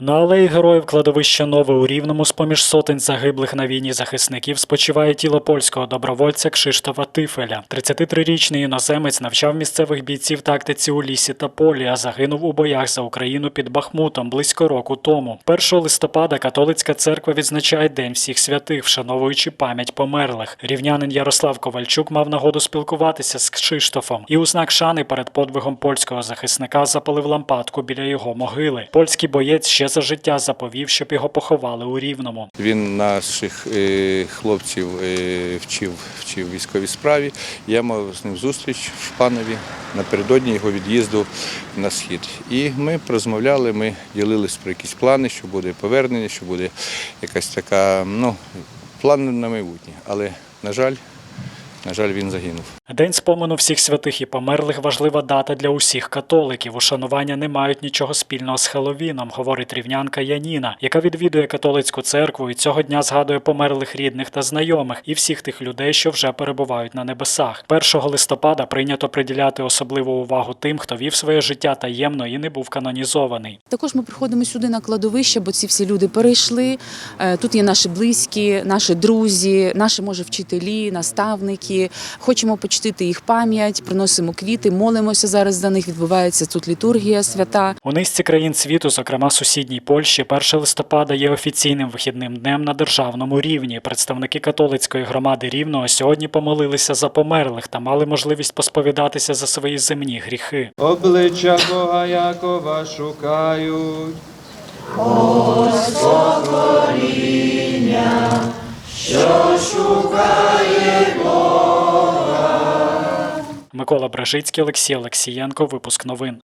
На алеї героїв кладовища Нове у Рівному з поміж сотень загиблих на війні захисників спочиває тіло польського добровольця Кшиштофа Тифеля. 33-річний іноземець навчав місцевих бійців тактиці у лісі та полі, а загинув у боях за Україну під Бахмутом близько року тому. 1 листопада католицька церква відзначає День всіх святих, вшановуючи пам'ять померлих. Рівнянин Ярослав Ковальчук мав нагоду спілкуватися з Кшиштофом і у знак шани перед подвигом польського захисника запалив лампадку біля його могили. Польський боєць ще за життя заповів, щоб його поховали у Рівному. Він наших е, хлопців е, вчив, вчив військовій справі. Я мав з ним зустріч в Шпанові напередодні його від'їзду на схід. І ми розмовляли, ми ділились про якісь плани, що буде повернення, що буде якась така, ну, план на майбутнє. Але, на жаль, на жаль, він загинув. День спомену всіх святих і померлих важлива дата для усіх католиків. Ушанування не мають нічого спільного з Хеловіном, говорить рівнянка Яніна, яка відвідує католицьку церкву і цього дня згадує померлих рідних та знайомих і всіх тих людей, що вже перебувають на небесах. 1 листопада прийнято приділяти особливу увагу тим, хто вів своє життя таємно і не був канонізований. Також ми приходимо сюди на кладовище, бо ці всі люди перейшли. Е, Тут є наші близькі, наші друзі, наші може вчителі, наставники. Хочемо почтити їх пам'ять, приносимо квіти, молимося зараз за них. Відбувається тут літургія свята. У низці країн світу, зокрема сусідній Польщі, 1 листопада є офіційним вихідним днем на державному рівні. Представники католицької громади Рівного сьогодні помолилися за померлих та мали можливість посповідатися за свої земні гріхи. Обличчя Бога Якова шукають. Микола Бражицький, Олексій Олексієнко. Випуск новин.